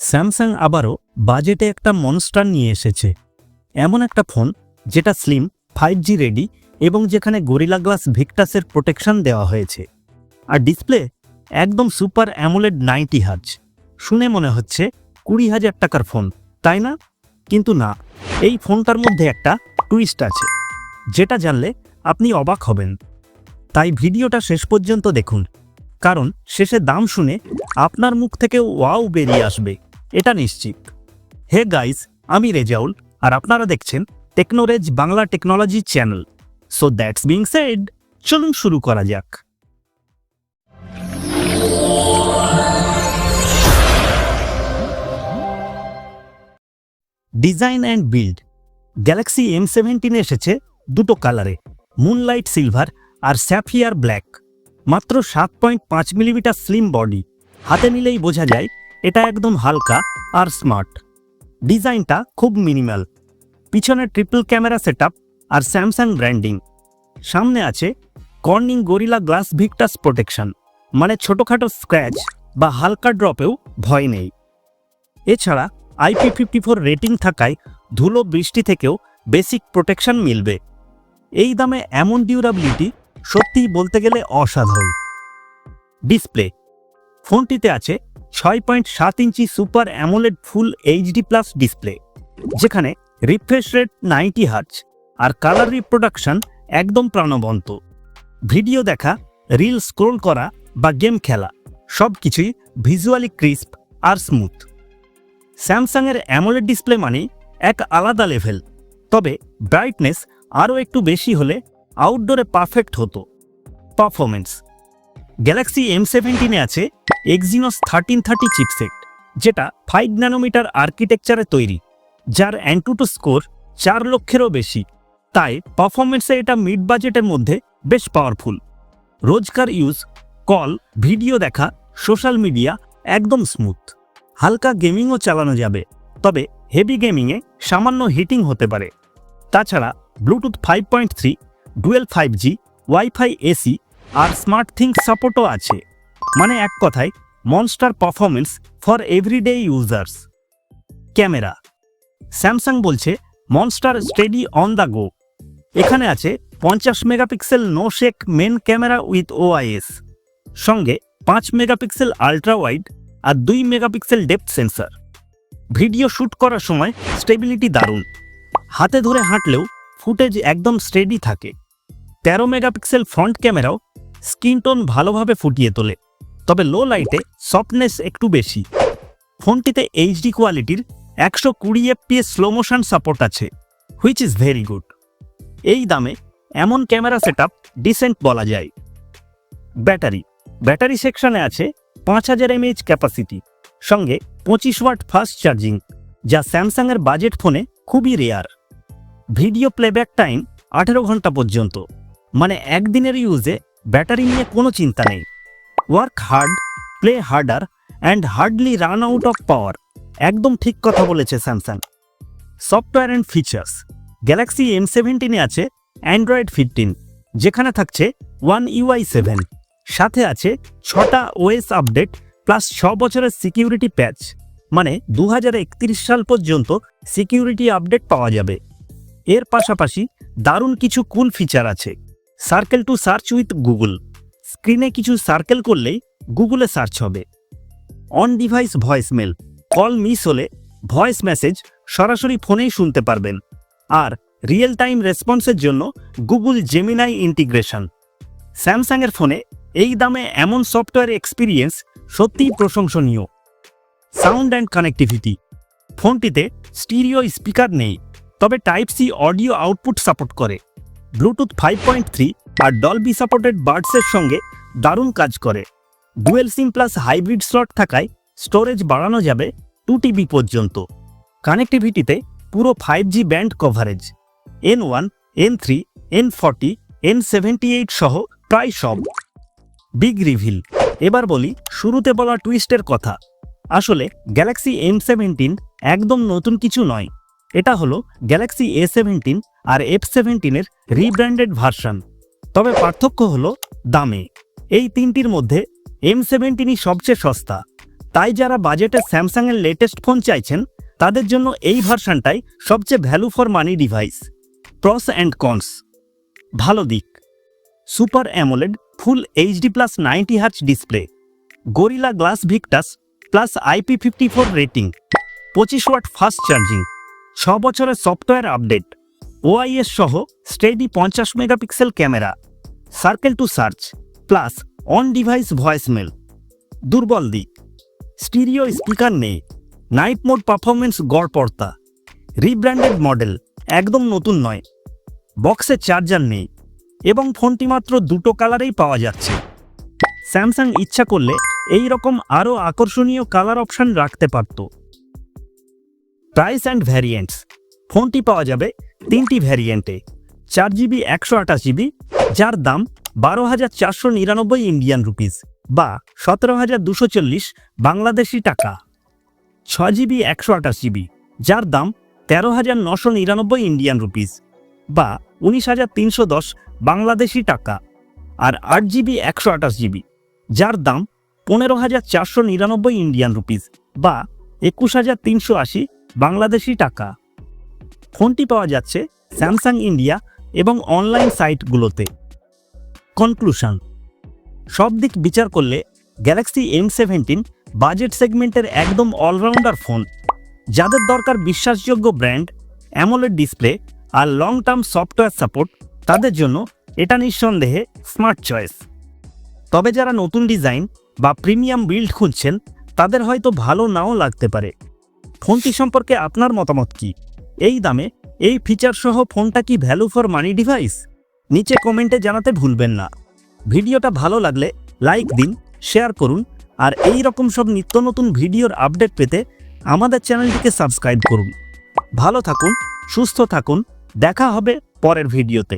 Samsung আবারও বাজেটে একটা মনস্টার নিয়ে এসেছে। এমন একটা ফোন, যেটা স্লিম, ফাইভ জি রেডি এবং যেখানে গরিলা গ্লাস ভিক্টাসের প্রোটেকশন দেওয়া হয়েছে। আর ডিসপ্লে একদম সুপার অ্যামোলেড নাইনটি হাজ শুনে মনে হচ্ছে কুড়ি হাজার টাকার ফোন, তাই না? কিন্তু না, এই ফোনটার মধ্যে একটা টুইস্ট আছে, যেটা জানলে আপনি অবাক হবেন। তাই ভিডিওটা শেষ পর্যন্ত দেখুন, কারণ শেষে দাম শুনে আপনার মুখ থেকে ওয়াও বেরিয়ে আসবে। এটা নিশ্চিত। হে গাইস, আমি রেজাউল আর আপনারা দেখছেন Technorez Bangla technology channel. So that's being said, চলুন শুরু করা যাক। Design and build. Galaxy M seventeen এসেছে দুটো কালারে, মুনলাইট সিলভার আর স্যাফিয়ার ব্ল্যাক। মাত্র সাত পয়েন্ট পাঁচ মিলিমিটার স্লিম বডি হাতে নিলেই বোঝা যায় এটা একদম হালকা আর স্মার্ট। ডিজাইনটা খুব মিনিমাল। পিছনে ট্রিপল ক্যামেরা সেটআপ আর স্যামসাং ব্র্যান্ডিং। সামনে আছে Corning Gorilla Glass Victus protection. মানে ছোটোখাটো স্ক্র্যাচ বা হালকা ড্রপেও ভয় নেই। এছাড়া আইপি ফিফটি ফোর রেটিং থাকায় ধুলো বৃষ্টি থেকেও বেসিক প্রোটেকশন মিলবে। এই দামে এমন ডিউরাবিলিটি সত্যিই বলতে গেলে অসাধারণ। ডিসপ্লে ফোনটিতে আছে ছয় পয়েন্ট সাত inch super AMOLED full HD plus display, যেখানে রিফ্রেশ রেট নাইনটি হার্জ আর কালার রিপ্রোডাকশন একদম প্রাণবন্ত। ভিডিও দেখা, রিল স্ক্রোল করা বা গেম খেলা সব কিছুই ভিজুয়ালি ক্রিস্প আর স্মুথ। স্যামসাংয়ের অ্যামোলেড ডিসপ্লে মানে এক আলাদা লেভেল, তবে ব্রাইটনেস আরও একটু বেশি হলে আউটডোরে পারফেক্ট হতো। পারফরমেন্স গ্যালাক্সি এম সেভেন্টিনে আছে এক্সিনোস থার্টিন থার্টি চিপসেট যেটা ফাইভ ন্যানোমিটার আর্কিটেকচারে তৈরি, যার অ্যান্টুটু স্কোর চার লক্ষেরও বেশি। তাই পারফরমেন্সে এটা মিড বাজেটের মধ্যে বেশ পাওয়ারফুল রোজকার ইউজ কল ভিডিও দেখা সোশ্যাল মিডিয়া একদম স্মুথ হালকা গেমিংও চালানো যাবে, তবে হেভি গেমিংয়ে সামান্য হিটিং হতে পারে। তাছাড়া Bluetooth five point three dual five G wifi AC আর স্মার্ট থিঙ্ক সাপোর্টও আছে। মানে এক কথায় monster performance for everyday users camera. Samsung বলছে monster steady on the go এখানে আছে পঞ্চাশ megapixel no shake main camera with OIS সঙ্গে পাঁচ মেগাপিক্সেল আল্ট্রা ওয়াইড আর দুই megapixel depth sensor video shoot করার সময় স্টেবিলিটি দারুণ। হাতে ধরে হাঁটলেও ফুটেজ একদম স্টেডি থাকে। তেরো মেগাপিক্সেল ফ্রন্ট ক্যামেরাও স্কিন টোন ভালোভাবে ফুটিয়ে তোলে, তবে লো লাইটে সফটনেস একটু বেশি। ফোনটিতে এইচডি কোয়ালিটির একশো কুড়ি এফপিএস স্লো মোশন সাপোর্ট আছে হুইচ ইজ ভেরি গুড এই দামে এমন ক্যামেরা সেট আপ ডিসেন্ট বলা যায়। ব্যাটারি ব্যাটারি সেকশনে আছে পাঁচ হাজার এমএইচ ক্যাপাসিটি সঙ্গে পঁচিশ ওয়াট ফাস্ট চার্জিং যা স্যামসাংয়ের বাজেট ফোনে খুবই রেয়ার ভিডিও প্লেব্যাক টাইম আঠেরো ঘণ্টা পর্যন্ত। মানে একদিনের ইউজে ব্যাটারি নিয়ে কোনো চিন্তা নেই। Work hard play harder and hardly run out of power একদম ঠিক কথা বলেছে Samsung software and features Galaxy M সেভেন্টিনে আছে অ্যান্ড্রয়েড ফিফটিন যেখানে থাকছে ওয়ান ইউআই সেভেন সাথে আছে ছটা ওএস আপডেট প্লাস ছ বছরের সিকিউরিটি প্যাচ মানে দু হাজার একত্রিশ সাল পর্যন্ত সিকিউরিটি আপডেট পাওয়া যাবে। এর পাশাপাশি দারুণ কিছু কুল ফিচার আছে। Circle to search with Google. স্ক্রিনে কিছু সার্কেল করলেই গুগলে সার্চ হবে। On device voice mail. Call miss হলে ভয়েস মেসেজ সরাসরি ফোনেই শুনতে পারবেন। আর রিয়েল টাইম রেসপন্সের জন্য গুগল জেমিনাই ইন্টিগ্রেশন স্যামসাংয়ের ফোনে এই দামে এমন সফটওয়্যার এক্সপিরিয়েন্স সত্যিই প্রশংসনীয়। Sound and connectivity. ফোনটিতে স্টিরিও স্পিকার নেই, তবে type C audio output support করে। ব্লুটুথ ফাইভ পয়েন্ট থ্রি আর ডলবি সাপোর্টেড বার্ডসের সঙ্গে দারুণ কাজ করে। Dual SIM plus hybrid slot থাকায় স্টোরেজ বাড়ানো যাবে টু টিবি পর্যন্ত। কানেক্টিভিটিতে পুরো five G band coverage. N one, N three, N forty, N seventy eight সহ প্রায় সব। Big reveal. এবার বলি শুরুতে বলা টুইস্টের কথা। আসলে গ্যালাক্সি এম সেভেন্টিন একদম নতুন কিছু নয়। এটা হলো গ্যালাক্সি এ সেভেন্টিন আর এফ সেভেন্টিনের রিব্র্যান্ডেড ভার্সন তবে পার্থক্য হলো দামে। এই তিনটির মধ্যে এম সেভেন্টিনই সবচেয়ে সস্তা। তাই যারা বাজেটে স্যামসাংয়ের লেটেস্ট ফোন চাইছেন, তাদের জন্য এই ভার্সানটাই সবচেয়ে value for money device pros and cons ভালো দিক। Super AMOLED full HD plus ninety hertz display Gorilla Glass Victus plus IP fifty four rating পঁচিশ ওয়াট ফাস্ট চার্জিং ছ বছরের সফটওয়্যার আপডেট ওআইএস সহ স্টেডি পঞ্চাশ megapixel camera circle to search plus on device voicemail দুর্বল দিক। Stereo speaker নেই। Night mode performance গড় পড়তা রিব্র্যান্ডেড মডেল একদম নতুন নয়। বক্সে চার্জার নেই। এবং ফোনটি মাত্র দুটো কালারেই পাওয়া যাচ্ছে। স্যামসাং ইচ্ছা করলে এই রকম আরও আকর্ষণীয় কালার অপশন রাখতে পারত। প্রাইস অ্যান্ড ভ্যারিয়েন্টস ফোনটি পাওয়া যাবে তিনটি ভ্যারিয়েন্টে চার জিবি, একশো আঠাশ জিবি, যার দাম বারো হাজার চারশো নিরানব্বই ইন্ডিয়ান রুপিস বা সতেরো হাজার দুশো চল্লিশ বাংলাদেশি টাকা। ছ জিবি, একশো আঠাশ জিবি, যার দাম তেরো হাজার নশো নিরানব্বই ইন্ডিয়ান রুপিস বা উনিশ হাজার তিনশো দশ বাংলাদেশি টাকা। আর আট জিবি, একশো আঠাশ জিবি, যার দাম পনেরো হাজার চারশো নিরানব্বই ইন্ডিয়ান রুপিস বা একুশ হাজার তিনশো আশি বাংলাদেশি টাকা। ফোনটি পাওয়া যাচ্ছে স্যামসাং ইন্ডিয়া এবং অনলাইন সাইটগুলোতে। কনক্লুশন সব দিক বিচার করলে গ্যালাক্সি এম সেভেন্টিন বাজেট সেগমেন্টের একদম অলরাউন্ডার ফোন যাদের দরকার বিশ্বাসযোগ্য ব্র্যান্ড অ্যামোলেড ডিসপ্লে আর লং টার্ম সফটওয়্যার সাপোর্ট তাদের জন্য এটা নিঃসন্দেহে স্মার্ট চয়েস তবে যারা নতুন ডিজাইন বা প্রিমিয়াম বিল্ড খুঁজছেন, তাদের হয়তো ভালো নাও লাগতে পারে। ফোনটি সম্পর্কে আপনার মতামত কি? এই দামে এই ফিচার সহ ফোনটা কি ভ্যালু ফর মানি ডিভাইস নিচে কমেন্টে জানাতে ভুলবেন না। ভিডিওটা ভালো লাগলে লাইক দিন শেয়ার করুন, আর এই রকম সব নিত্য নতুন ভিডিওর আপডেট পেতে আমাদের চ্যানেলটিকে সাবস্ক্রাইব করুন। ভালো থাকুন, সুস্থ থাকুন, দেখা হবে পরের ভিডিওতে।